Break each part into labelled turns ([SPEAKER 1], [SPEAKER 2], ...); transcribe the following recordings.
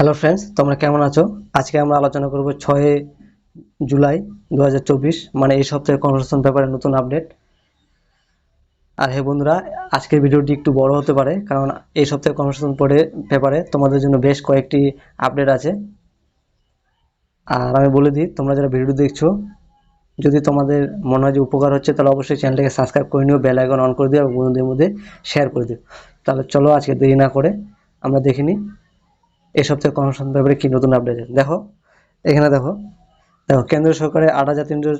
[SPEAKER 1] Hello friends তোমরা কেমন আছো? আজকে আমরা আলোচনা করব ছয় জুলাই দু হাজার চব্বিশ মানে এই সপ্তাহে কনভার্সেশন পেপারে নতুন আপডেট আর হে বন্ধুরা, আজকের ভিডিওটি একটু বড় হতে পারে, কারণ এই সপ্তাহে কনভার্সেশন পড়ে পেপারে তোমাদের জন্য বেশ কয়েকটি আপডেট আছে। আর আমি বলে দিই, তোমরা যারা ভিডিও দেখছ, যদি তোমাদের মনে হয় যে উপকার হচ্ছে, তাহলে অবশ্যই চ্যানেলটাকে সাবস্ক্রাইব করে নিও বেল আইকন অন করে দিও, এবং বন্ধুদের মধ্যে শেয়ার করে দিও। তাহলে চলো আজকে দেরি না করে আমরা দেখে নিই। এই সপ্তাহে কনভার্সন ব্যাপারে কি নতুন আপডেট দেখো, এখানে দেখো দেখো কেন্দ্র সরকারের আট হাজার তিনশো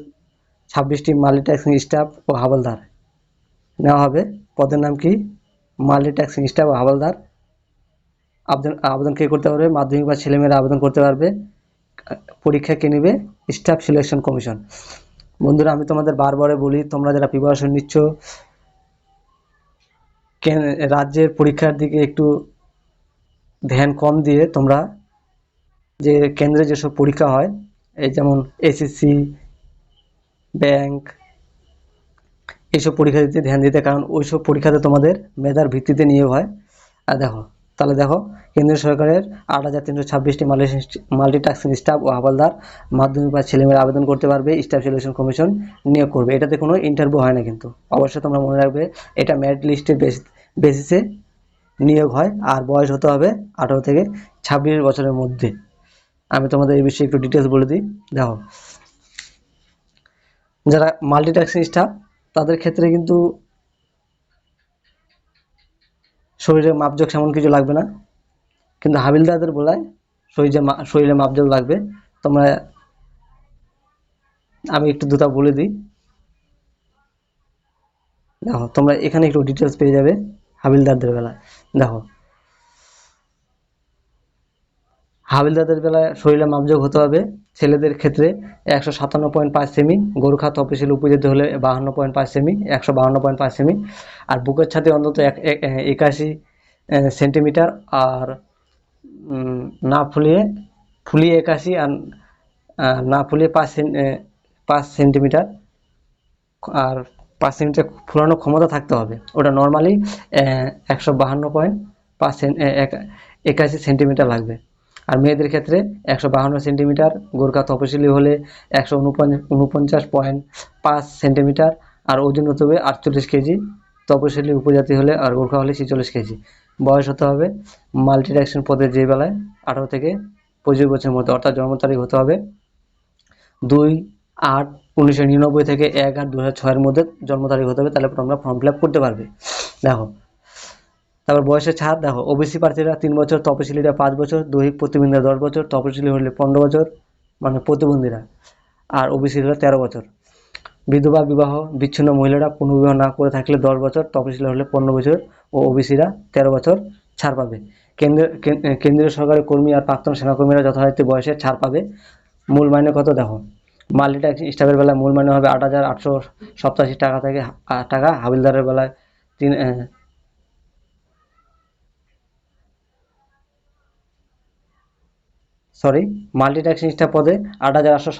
[SPEAKER 1] ছাব্বিশটি মাল্টি ট্যাক্সিং স্টাফ ও হাবলদার। নেওয়া হবে। পদের নাম কি? মাল্টি ট্যাক্সিং স্টাফ ও হাবলদার। আবেদন আবেদন কে করতে পারবে? মাধ্যমিক বা ছেলেমেয়েরা আবেদন করতে পারবে। পরীক্ষা কে নেবে? Staff Selection Commission. বন্ধুরা, আমি তোমাদের বারবারে বলি, তোমরা যারা প্রিপারেশন নিচ্ছ রাজ্যের পরীক্ষার দিকে একটু ধ্যান কম দিয়ে তোমরা যে কেন্দ্রে যেসব পরীক্ষা হয়, এই যেমন এসএসসি ব্যাংক এইসব পরীক্ষা দিতে ধ্যান দিতে, কারণ ওইসব পরীক্ষাতে তোমাদের মেধার ভিত্তিতে নিয়োগ হয়। আর দেখো, তাহলে দেখো, কেন্দ্রীয় সরকারের আট হাজার তিনশো ছাব্বিশটি মাল্টিটাস্কিং স্টাফ ও হাবালদার মাধ্যমিক বা ছেলেমেয়েরা আবেদন করতে পারবে স্টাফ সিলেকশন কমিশন নিয়োগ করবে। এটাতে কোনো ইন্টারভিউ হয় না কিন্তু। অবশ্যই তোমরা মনে রাখবে, এটা মেরিট লিস্টের বেসিসে নিয়োগ হয়, আর বয়স হতে হবে আঠারো থেকে ছাব্বিশ বছরের মধ্যে। আমি তোমাদের এই বিষয়ে একটু ডিটেলস বলে দিই। দেখো, যারা মাল্টিটাস্কিং স্টাফ তাদের ক্ষেত্রে কিন্তু শরীরে মাপজোক সেমন কিছু লাগবে না। কিন্তু হাবিলদারদের বলায় শরীরে শরীরে মাপজোক লাগবে। তোমরা, আমি একটু দুটা বলে দিই। দেখো, তোমরা এখানে একটু ডিটেলস পেয়ে যাবে হাবিলদারদের বেলায়। দেখো। হাবিলদারদের বেলায় শরীরে মাপযোগ হতে হবে। ছেলেদের ক্ষেত্রে একশো সাতান্ন পয়েন্ট পাঁচ সেমি গোর্খা তপশিল উপজাতি হলে বাহান্ন পয়েন্ট পাঁচ সেমি, একশো বাহান্ন পয়েন্ট পাঁচ সেমি। আর বুকের ছাতি অন্তত এক- এক- একাশি সেন্টিমিটার। আর না ফুলিয়ে ফুলিয়ে একাশি আর না ফুলিয়ে পাঁচ পাঁচ সেন্টিমিটার। আর পাঁচ সেন্টিমিটার ফুলানোর ক্ষমতা থাকতে হবে। ওটা নর্মালি একশো বাহান্ন পয়েন্ট পাঁচ একাশি সেন্টিমিটার লাগবে। আর মেয়েদের ক্ষেত্রে একশো বাহান্ন সেন্টিমিটার গোর্খা তপশিলি হলে একশো উনপঞ্চাশ পয়েন্ট পাঁচ সেন্টিমিটার, আর ওজন হতে হবে আটচল্লিশ কেজি। তপশিলি উপজাতি হলে আর গোর্খা হলে ছেচল্লিশ কেজি। বয়স হতে হবে মাল্টিট্যাক্সন পদের যে বেলায় আঠারো থেকে পঁচিশ বছরের মধ্যে, অর্থাৎ জন্ম তারিখ হতে হবে দুই আট উনিশশো নিরানব্বই থেকে এক আট দু ছয়ের মধ্যে জন্ম তারিখ হতে হবে, তাহলে তোমরা ফর্ম ফিল করতে পারবে। দেখো, তারপর বয়সের ছাড় দেখো ওবিসি প্রার্থীরা তিন বছর, তপশিলীরা পাঁচ বছর, দৈহিক প্রতিবন্ধীরা দশ বছর, তপশিলি হলে পনেরো বছর মানে প্রতিবন্ধীরা, আর ওবিসিরা তেরো বছর। বিধবা, বিবাহ, বিচ্ছিন্ন মহিলারা পুনর্বিবাহ না করে থাকলে দশ বছর, তপশিলি হলে পনেরো বছর ও ওবিসিরা তেরো বছর ছাড় পাবে। কেন্দ্র কেন- কেন্দ্রীয় সরকারের কর্মী আর প্রাক্তন সেনাকর্মীরা যথারীতি বয়সে ছাড় পাবে। মূল মাইনে কত, দেখো? মাল্টিটাক্স স্টাফের বেলায় মূল মাইনে হবে আট হাজার আটশো সপ্তাশি টাকা থেকে টাকা। হাবিলদারের বেলায় তিন সরি মাল্টিটাস্কিং স্টাফ পদে আট হাজার আটশো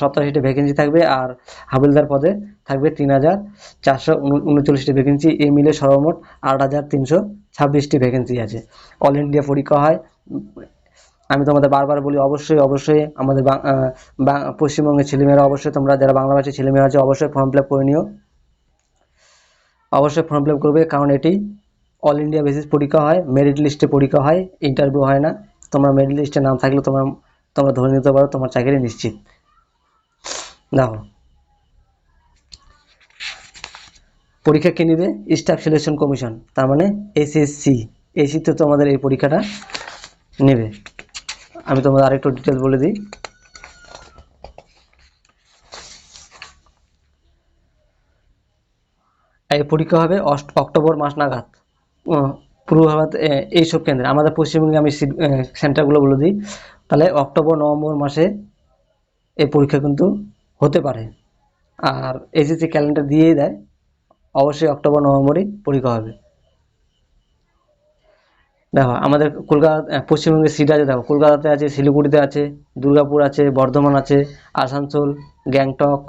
[SPEAKER 1] সপ্তাশিটি ভ্যাকেন্সি থাকবে আর হাবিলদার পদে থাকবে তিন হাজার চারশো উনচল্লিশটি ভ্যাকেন্সি এই মিলে সর্বমোট আট হাজার তিনশো ছাব্বিশটি ভ্যাকেন্সি আছে। অল ইন্ডিয়া পরীক্ষা হয় আমি তোমাদের বারবার বলি, অবশ্যই অবশ্যই আমাদের পশ্চিমবঙ্গের ছেলেমেয়েরা অবশ্যই তোমরা, যারা বাংলা ভাষী ছেলেমেয়েরা আছে, অবশ্যই ফর্ম ফিল করে নিও। অবশ্যই ফর্ম ফিল করবে, কারণ এটি অল ইন্ডিয়া বেসিস পরীক্ষা হয় মেরিট লিস্টে পরীক্ষা হয় ইন্টারভিউ হয় না। তোমরা মেরিট লিস্টে নাম থাকলে তোমরা তোমরা ধরে নিতে পারো, তোমার চাকরি নিশ্চিত। দেখো। পরীক্ষা কে নিবে? স্টাফ সিলেকশন কমিশন তার মানে এসএসসি এসি তো তোমাদের এই পরীক্ষাটা নেবে। আমি তোমাদের আরেকটু ডিটেলস বলে দিই। এই পরীক্ষা হবে অক্টোবর মাস নাগাদ। উম, পূর্ব ভারত এইসব কেন্দ্রে। আমাদের পশ্চিমবঙ্গে আমি সেন্টারগুলো বলে দিই। তাহলে অক্টোবর নভেম্বর মাসে এই পরীক্ষা কিন্তু হতে পারে। আর এসএসসি ক্যালেন্ডার দিয়েই দেয় অবশ্যই অক্টোবর নভেম্বরই পরীক্ষা হবে। দেখো আমাদের কলকাতা আহ, পশ্চিমবঙ্গে সিট আছে দেখো কলকাতাতে আছে শিলিগুড়িতে আছে দুর্গাপুর আছে বর্ধমান আছে আসানসোল গ্যাংটক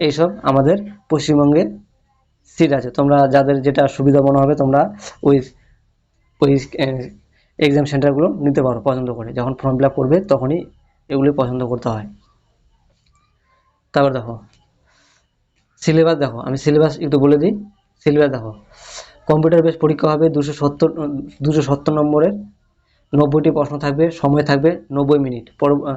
[SPEAKER 1] এইসব আমাদের পশ্চিমবঙ্গে সিট আছে। তোমরা যাদের যেটা সুবিধা মনে হবে তোমরা ওই ওই এক্সাম সেন্টারগুলো নিতে পারো পছন্দ করে। যখন ফর্ম ফিল করবে তখনই এগুলি পছন্দ করতে হয়। তারপর দেখো সিলেবাস দেখো আমি সিলেবাস একটু বলে দিই। সিলেবাস দেখো কম্পিউটার বেস পরীক্ষা হবে দুশো সত্তর দুশো সত্তর নম্বরের। নব্বইটি প্রশ্ন থাকবে সময় থাকবে নব্বই মিনিট। পর- আহ,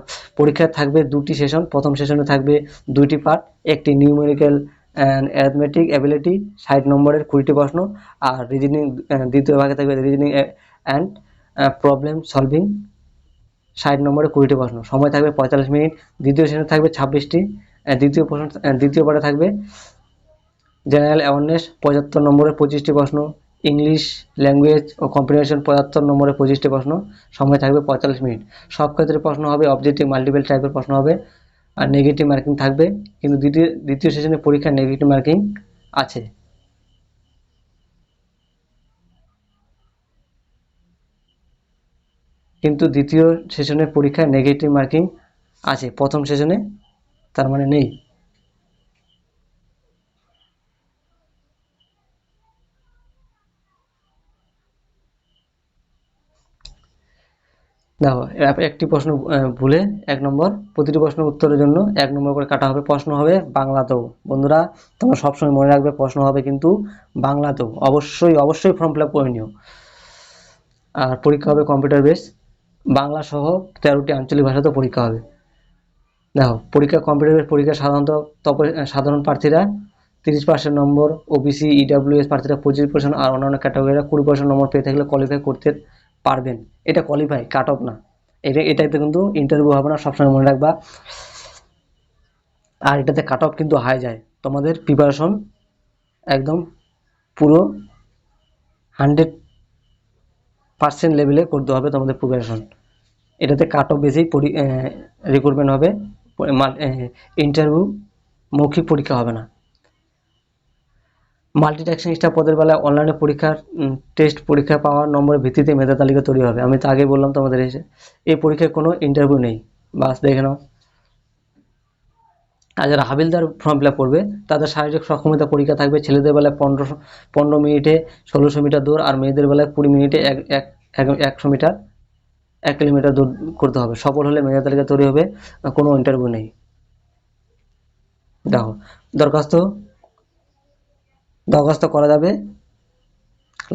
[SPEAKER 1] থাকবে দুটি সেশন প্রথম সেশনে থাকবে দুইটি পার্ট একটি নিউমেরিক্যাল অ্যান্ড অ্যাথমেটিক অ্যাবিলিটি ষাট নম্বরের কুড়িটি প্রশ্ন আর রিজনিং দ্বিতীয় ভাগে থাকবে রিজনিং অ্যান্ড প্রবলেম সলভিং ষাট নম্বরে কুড়িটি প্রশ্ন। সময় থাকবে পঁয়তাল্লিশ মিনিট দ্বিতীয় সেশনে থাকবে ছাব্বিশটি দ্বিতীয় প্রশ্ন দ্বিতীয় পার্টে থাকবে জেনারেল অ্যাওয়ারনেস পঁচাত্তর নম্বরে পঁচিশটি প্রশ্ন, ইংলিশ ল্যাঙ্গুয়েজ ও কম্পিটিশন পঁচাত্তর নম্বরে পঁচিশটি প্রশ্ন, সময় থাকবে পঁয়তাল্লিশ মিনিট। সব ক্ষেত্রে প্রশ্ন হবে অবজেক্টিভ মাল্টিপল টাইপের প্রশ্ন হবে, আর নেগেটিভ মার্কিং থাকবে, কিন্তু দ্বিতীয় দ্বিতীয় সেশনে পরীক্ষায় নেগেটিভ মার্কিং আছে। কিন্তু দ্বিতীয় সেশনের পরীক্ষায় নেগেটিভ মার্কিং আছে, প্রথম সেশনে তার মানে নেই। দেখো একটি প্রশ্ন ভুলে এক নম্বর। প্রতিটি প্রশ্নের উত্তরের জন্য এক নম্বর করে কাটা হবে প্রশ্ন হবে বাংলাতেও। বন্ধুরা, তোমরা সবসময় মনে রাখবে প্রশ্ন হবে কিন্তু বাংলাতেও। অবশ্যই অবশ্যই ফর্ম ফিল আপ করে নিও। আর পরীক্ষা হবে কম্পিউটার বেস বাংলা সহ তেরোটি আঞ্চলিক ভাষাতেও পরীক্ষা হবে। দেখো, পরীক্ষা কম্পিউটার বেস পরীক্ষা সাধারণত তপ- সাধারণ প্রার্থীরা তিরিশ পার্সেন্ট নম্বর ওবিসি ইডাব্লিউএস প্রার্থীরা পঁচিশ পার্সেন্ট আর অন্যান্য ক্যাটাগরিরা কুড়ি পার্সেন্ট নম্বর পেয়ে থাকলে কোয়ালিফাই করতে পারবেন। এটা কোয়ালিফাই কাট অফ না। এটা, এটাতে কিন্তু ইন্টারভিউ হবে না, সবসময় মনে রাখবা। আর এটাতে কাট অফ কিন্তু হাই যায়। তোমাদের প্রিপারেশন একদম পুরো হান্ড্রেড পার্সেন্ট লেভেলে করতে হবে তোমাদের প্রিপারেশন এটাতে কাট অফ বেসিক রিক্রুটমেন্ট হবে ইন্টারভিউ মৌখিক পরীক্ষা হবে না। মাল্টিটাস্কিং স্টাফ পদের বেলায় অনলাইনে পরীক্ষার টেস্ট পরীক্ষা পাওয়ার নম্বরের ভিত্তিতে মেধা তালিকা তৈরি হবে। আমি তো আগে বললাম তোমাদের এসে, এই পরীক্ষায় কোনো ইন্টারভিউ নেই। বাস, দেখে নাও। আর যারা হাবিলদার ফর্ম ফিল করবে, তাদের শারীরিক সক্ষমতা পরীক্ষা থাকবে ছেলেদের বেলায় পনেরো পনেরো মিনিটে ষোলোশো মিটার দৌড় আর মেয়েদের বেলায় কুড়ি মিনিটে এক, এক- একশো মিটার, এক কিলোমিটার দৌড় করতে হবে। সফল হলে মেধা তালিকা তৈরি হবে, কোনো ইন্টারভিউ নেই। দেখো, দরখাস্ত দরখাস্ত করা যাবে।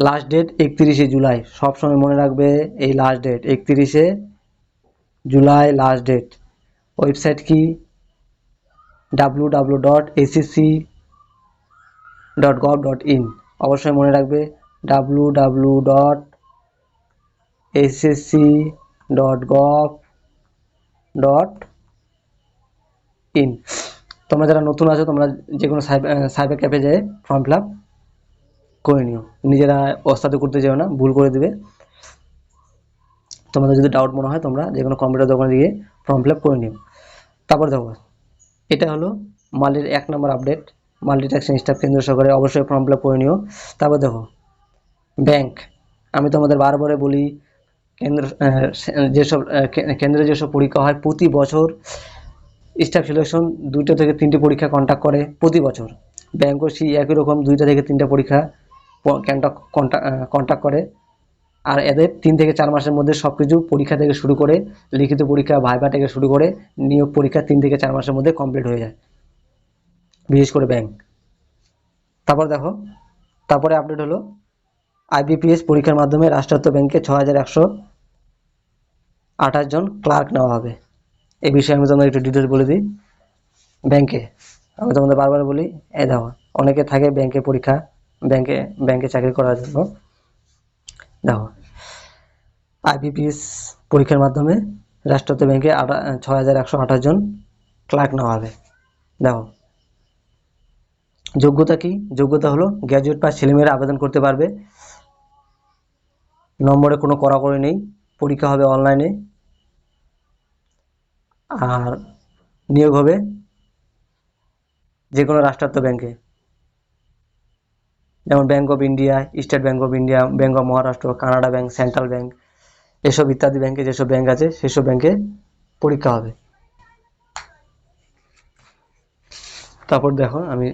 [SPEAKER 1] লাস্ট ডেট একত্রিশে জুলাই। সব সময় মনে রাখবে এই লাস্ট ডেট একত্রিশে জুলাই লাস্ট ডেট ওয়েবসাইট কি? W W dot ACC dot gov dot in অবশ্যই মনে রাখবে W W dot SSC dot gov dot in তোমরা যারা নতুন আছো, তোমরা যে কোনো সাইবার ক্যাফে যেয়ে ফর্ম ফিল আপ করে নিও। নিজেরা ওস্তাদি করতে যেও না, ভুল করে দেবে। তোমাদের যদি ডাউট মনে হয়, তোমরা যে কোনো কম্পিউটার দোকানে গিয়ে ফর্ম ফিল আপ করে নিও। তারপর দেখো, এটা হলো মালির এক নম্বর আপডেট মাল্টিট্যাক্সিং স্টাফ কেন্দ্র সরকারে অবশ্যই ফর্ম ফিল আপ করে নিও। তারপর দেখো ব্যাংক আমি তোমাদের বারবারে বলি, কেন্দ্র যেসব কেন্দ্রে যেসব পরীক্ষা হয়, প্রতি বছর স্টাফ সিলেকশন দুইটা থেকে তিনটে পরীক্ষা কন্ট্যাক্ট করে প্রতি বছর। ব্যাংকও সেই একই রকম দুইটা থেকে তিনটা পরীক্ষা কন্ট্যাক্ট করে। আর এদের তিন থেকে চার মাসের মধ্যে সব কিছু পরীক্ষা থেকে শুরু করে, লিখিত পরীক্ষা ভাইভা থেকে শুরু করে নিয়োগ পরীক্ষা তিন থেকে চার মাসের মধ্যে কমপ্লিট হয়ে যায়। বিশেষ করে ব্যাংক তারপর দেখো, তারপরে আপডেট হলো আইবিপিএস পরীক্ষার মাধ্যমে রাষ্ট্রায়ত্ত ব্যাংকে ছ হাজার একশো আঠাশ জন ক্লার্ক নেওয়া হবে। এই বিষয়ে আমি তোমাদের একটু ডিটেলস বলে দিই। ব্যাংকে আমি তোমাদের বারবার বলি, এই দেখো, অনেকে থাকে ব্যাংকে পরীক্ষা ব্যাংকে ব্যাংকে চাকরি করার জন্য। দেখো আইবিপিএস পরীক্ষার মাধ্যমে রাষ্ট্রায়ত্ত ব্যাংকে আটা, ছয় হাজার একশো আঠাশ জন ক্লার্ক নেওয়া হবে। দেখো, যোগ্যতা কি? যোগ্যতা হলো গ্র্যাজুয়েট পাস ছেলেমেয়েরা আবেদন করতে পারবে। নম্বরে কোনো কড়াকড়ি নেই, পরীক্ষা হবে অনলাইনে আর নিয়োগ হবে যে কোনো রাষ্ট্রায়ত্ত ব্যাংকে। যেমন Bank of India State Bank of India Bank of Maharashtra Canara Bank Central Bank এসব ইত্যাদি ব্যাংকে যেসব ব্যাংক আছে, সেসব ব্যাংকে পরীক্ষা হবে। তারপর দেখো, আমি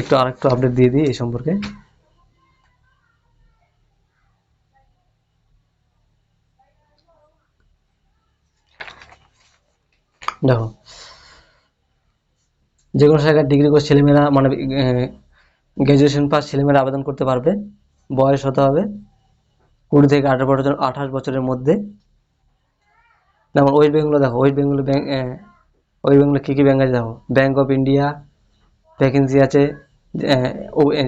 [SPEAKER 1] একটু আরেকটু আপডেট দিয়ে দিই এই সম্পর্কে। দেখো যে কোনো জায়গায় ডিগ্রি কোর্স ছেলেমেয়েরা মানে গ্র্যাজুয়েশন পাস ছেলেমেয়েরা আবেদন করতে পারবে, বয়স হতে হবে কুড়ি থেকে আঠারো বছর, আঠাশ বছরের মধ্যে। যেমন ওয়েস্ট বেঙ্গল দেখো ওয়েস্ট বেঙ্গল ব্যাঙ্ক ওয়েস্ট বেঙ্গলে কী কী ব্যাঙ্ক আছে দেখো? ব্যাঙ্ক অফ ইন্ডিয়া ভ্যাকেন্সি আছে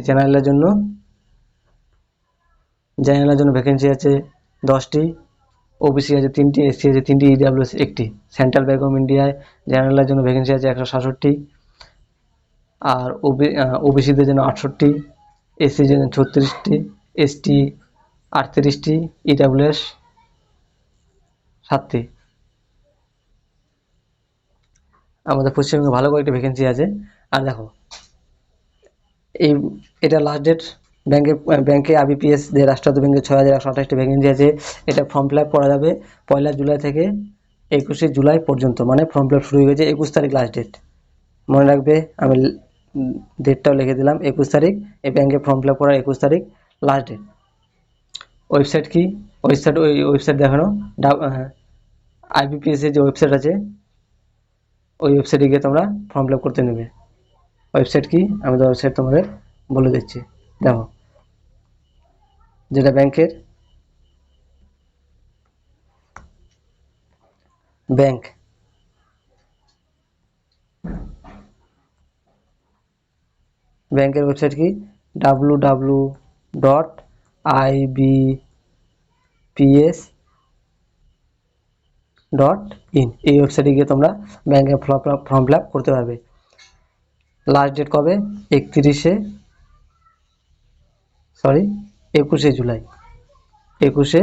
[SPEAKER 1] জেনারেলের জন্য। জেনারেলের জন্য ভ্যাকেন্সি আছে দশটি। ওবিসি আছে তিনটি এসসি আছে তিনটি ইডাব্লিউএস একটি। সেন্ট্রাল ব্যাঙ্ক অফ ইন্ডিয়ায় জেনারেলের জন্য ভ্যাকেন্সি আছে একশো সাতষট্টি। আর ওবি ওবিসিদের জন্য আটষট্টি এসসির জন্য ছত্রিশটি এসটি আটত্রিশটি ইডাব্লিউএস সাতটি। আমাদের পশ্চিমবঙ্গে ভালো কয়েকটি ভ্যাকেন্সি আছে। আর দেখো, এই, এটা লাস্ট ডেট ব্যাংকে ব্যাংকে আবিপিএস যে রাষ্ট্রায়ত্ত ব্যাংকে ছয় হাজার একশো আঠাশটি ভ্যাকেন্সি আছে, এটা ফর্ম ফিল আপ করা যাবে পয়লা জুলাই থেকে একুশে জুলাই পর্যন্ত মানে ফর্ম ফিল আপ শুরু হয়ে গেছে একুশ তারিখ লাস্ট ডেট মনে রাখবে, আমি ডেটটাও লিখে দিলাম, একুশ তারিখ, এই ব্যাংকে ফর্ম ফিল আপ করার একুশ তারিখ লাস্ট ডেট ওয়েবসাইট কি? ওয়েবসাইট, ওই ওয়েবসাইট দেখানো আইবিপিএস এর যে ওয়েবসাইট আছে, ওই ওয়েবসাইটে গিয়ে তোমরা ফর্ম ফিল আপ করতে নেবে। ওয়েবসাইট কি? আমি তো ওয়েবসাইট তোমাদের বলে দিচ্ছি। দেখো যেটা ব্যাংকের? ব্যাংক। ব্যাংকের ওয়েবসাইট কি? W W dot I B PS dot in এই ওয়েবসাইটে গিয়ে তোমরা ব্যাংকের ফর্ম ফিল করতে পারবে। লাস্ট ডেট কবে? একত্রিশে সরি একুশে জুলাই। একুশে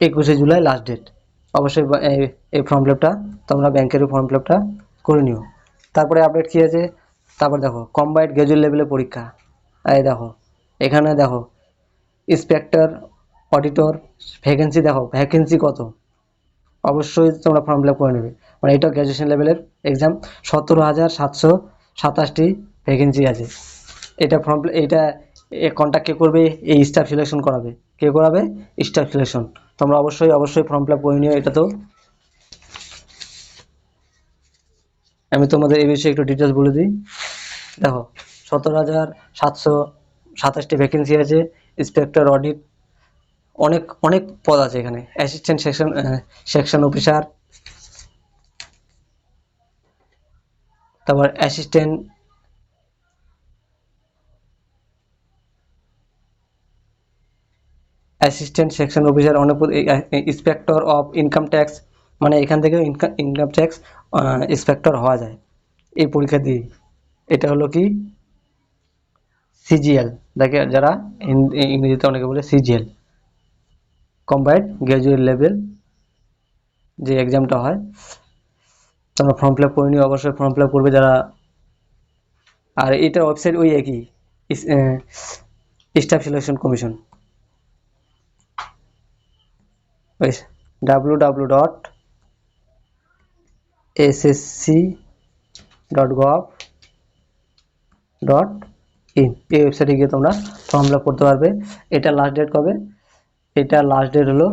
[SPEAKER 1] একুশে জুলাই লাস্ট ডেট অবশ্যই এই- ফর্ম ফিল তোমরা ব্যাংকের ফর্ম ফিল করে নিও। তারপরে আপডেট কী আছে? তারপর দেখো কম্বাইড গ্র্যাজুয়েট লেভেলের পরীক্ষা। এই দেখো, এখানে দেখো ইন্সপেক্টর অডিটর ভ্যাকেন্সি দেখো ভ্যাকেন্সি কত? অবশ্যই তোমরা ফর্ম ফিল করে নেবে। মানে এটা গ্র্যাজুয়েশন লেভেলের এক্সাম সতেরো হাজার সাতশো সাতাশটি ভ্যাকেন্সি আছে। এটা ফর্ম এইটা কন্ট্যাক্ট কে করবে? এই স্টাফ সিলেকশন করাবে। কে করাবে? স্টাফ সিলেকশন তোমরা অবশ্যই অবশ্যই ফর্ম ফিল করে নিও। এটা তো আমি তোমাদের এই বিষয়ে একটু ডিটেলস বলে দিই। দেখো, সতেরো হাজার সাতশো সাতাশটি ভ্যাকেন্সি আছে। ইন্সপেক্টর অডিট অনেক অনেক পদ আছে এখানে। অ্যাসিস্ট্যান্ট সেকশন সেকশন অফিসার তারপর অ্যাসিস্ট্যান্ট অ্যাসিস্ট্যান্ট সেকশন অফিসার অনেক ইন্সপেক্টর অফ ইনকাম ট্যাক্স মানে এখান থেকে ইনকাম ট্যাক্স ইন্সপেক্টর হওয়া যায় এই পরীক্ষা দিয়ে। এটা হলো কি? সিজিএল দেখে যারা ইংরেজিতে অনেকে বলে সিজিএল কম্বাইন্ড গ্র্যাজুয়েট লেভেল যে এক্সামটা হয় তোমরা ফর্ম ফিল আপ করে নিও অবশ্যই ফর্ম ফিল আপ করবে যারা। আর এটার ওয়েবসাইট ওই একই Staff Selection Commission W W dot SSC dot gov dot in এই ওয়েবসাইটে গিয়ে তোমরা ফর্ম ফিল আপ করতে পারবে। এটা লাস্ট ডেট কবে? এটা লাস্ট ডেট হলো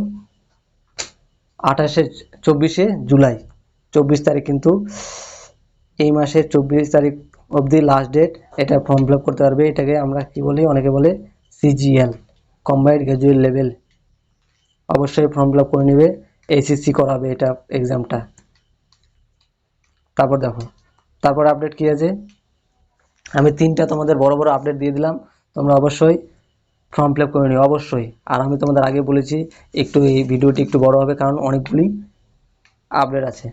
[SPEAKER 1] আঠাশে চব্বিশে জুলাই। চব্বিশ তারিখ কিন্তু এই মাসের চব্বিশ তারিখ অবধি লাস্ট ডেট এটা ফর্ম ফিল করতে পারবে। এটাকে আমরা কি বলি? অনেকে বলে সিজিএল কম্বাইন্ড গ্র্যাজুয়েট লেভেল অবশ্যই ফর্ম ফিল করে নেবে। এইচএসসি করাবে এটা এক্সামটা তারপর দেখো, তারপর আপডেট কী আছে? আমি তিনটা তোমাদের বড় বড় আপডেট দিয়ে দিলাম। তোমরা অবশ্যই ফর্ম ফিল আপ করে নিও অবশ্যই। আর আমি তোমাদের আগে বলেছি, একটু এই ভিডিওটি একটু বড় হবে, কারণ অনেকগুলি আপডেট আছে।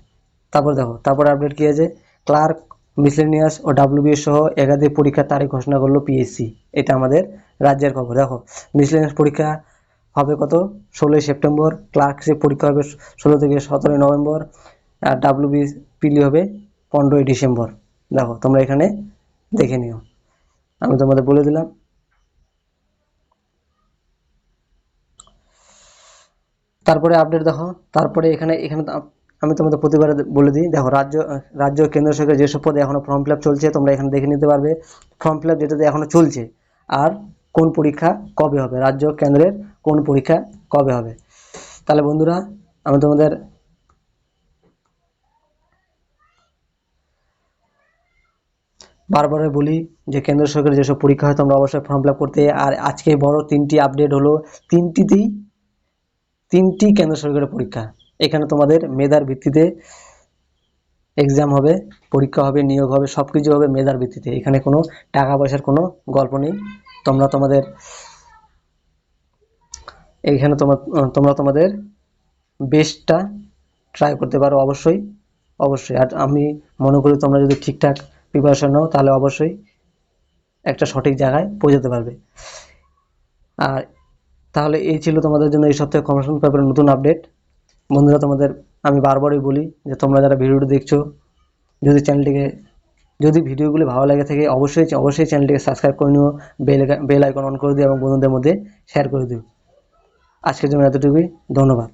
[SPEAKER 1] তারপর দেখো, তারপর আপডেট কী আছে? ক্লার্ক মিসলেনিয়াস ও ডাব্লিউবিএস সহ একাধিক পরীক্ষার তারিখ ঘোষণা করল পিএসসি এটা আমাদের রাজ্যের খবর। দেখো মিসলেনিয়াস পরীক্ষা হবে কত? ষোলোই সেপ্টেম্বর ক্লার্কশিপ পরীক্ষা হবে ষোলো থেকে সতেরোই নভেম্বর, আর ডাব্লিউবি পিলি হবে পনেরোই ডিসেম্বর। দেখো, তোমরা এখানে দেখে নিও। আমি তোমাদের বলে দিলাম তারপরে আপডেট দেখো, তারপরে এখানে এখানে আমি তোমাদের প্রতিবার বলে দিই, দেখো রাজ্য রাজ্য কেন্দ্র সরকার যেসব পদে এখনও ফর্ম ফিল চলছে, তোমরা এখানে দেখে নিতে পারবে ফর্ম ফিল যেটাতে এখনও চলছে, আর কোন পরীক্ষা কবে হবে, রাজ্য কেন্দ্রের কোন পরীক্ষা কবে হবে। তাহলে বন্ধুরা, আমি তোমাদের বারবার বলি যে কেন্দ্র সরকারের যেসব পরীক্ষা হয়, তোমরা অবশ্যই ফর্ম ফিল করতে, আর আজকে বড় তিনটি আপডেট হলো, তিনটিতেই তিনটি কেন্দ্র সরকারের পরীক্ষা। এখানে তোমাদের মেধার ভিত্তিতে এক্সাম হবে, পরীক্ষা হবে, নিয়োগ হবে সব কিছু হবে মেধার ভিত্তিতে। এখানে কোনো টাকা পয়সার কোনো গল্প নেই। তোমরা তোমাদের এইখানে তোমার তোমরা তোমাদের বেস্টটা ট্রাই করতে পারো অবশ্যই অবশ্যই। আর আমি মনে করি তোমরা যদি ঠিকঠাক প্রিপারেশন নাও, তাহলে অবশ্যই একটা সঠিক জায়গায় পৌঁছাতে পারবে। আর তাহলে এই ছিল তোমাদের জন্য এই সপ্তাহে কমিশন পেপারের নতুন আপডেট বন্ধুরা, তোমাদের আমি বারবারই বলি যে তোমরা যারা ভিডিওটি দেখছ, যদি চ্যানেলটিকে যদি ভিডিওগুলি ভালো লাগে থাকে, অবশ্যই অবশ্যই চ্যানেলটিকে সাবস্ক্রাইব করে নিও বেল বেল আইকন অন করে দিও এবং বন্ধুদের মধ্যে শেয়ার করে দিও। আজকের জন্য এতটুকুই। ধন্যবাদ।